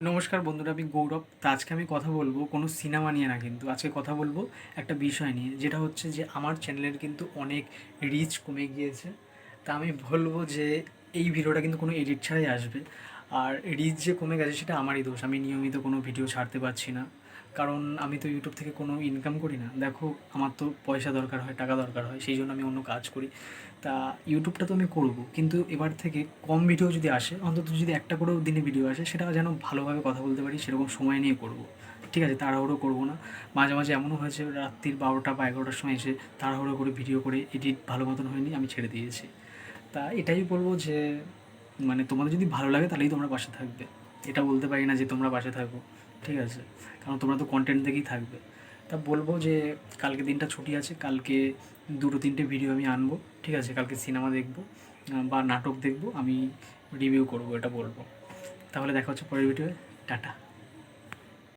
নমস্কার বন্ধুরা, আমি গৌরব। তা আজকে আমি কথা বলব কোনো সিনেমা নিয়ে না কিন্তু, আজকে কথা বলব একটা বিষয় নিয়ে, যেটা হচ্ছে যে আমার চ্যানেলের কিন্তু অনেক রিচ কমে গিয়েছে। তা আমি বলব যে এই ভিডিওটা কিন্তু কোনো এডিট ছাড়াই আসবে। আর রিচ যে কমে গেছে সেটা আমারই দোষ, আমি নিয়মিত কোনো ভিডিও ছাড়তে পারছি না। কারণ আমি তো ইউটিউব থেকে কোনো ইনকাম করি না। দেখো, আমার তো পয়সা দরকার হয়, টাকা দরকার হয়, সেই জন্য আমি অন্য কাজ করি। তা ইউটিউবটা তো আমি করব, কিন্তু এবার থেকে কম ভিডিও যদি আসে, অন্তত যদি একটা করেও দিনে ভিডিও আসে, সেটা যেন ভালোভাবে কথা বলতে পারি, সেরকম সময় নিয়ে করব। ঠিক আছে, তাড়াহুড়ো করব না। মাঝে মাঝে এমনও হয়েছে, রাত্রির বারোটা বা এগারোটার সময় এসে তাড়াহুড়ো করে ভিডিও করে এডিট ভালো মতন হয়নি, আমি ছেড়ে দিয়েছি। তা এটাই বলব যে মানে তোমাদের যদি ভালো লাগে, তাহলেই তোমরা পাশে থাকবে। এটা বলতে পারি না যে তোমরা পাশে থাকো। ঠিক আছে, কারণ তোমরা তো কন্টেন্ট দেখেই থাকবে। তা বলব যে, কালকে দিনটা ছুটি আছে, কালকে দুটো তিনটে ভিডিও আমি আনব, ঠিক আছে? কালকে সিনেমা দেখব বা নাটক দেখব, আমি রিভিউ করব, এটা বলব। তাহলে দেখা হচ্ছে পরের ভিডিও টাটা।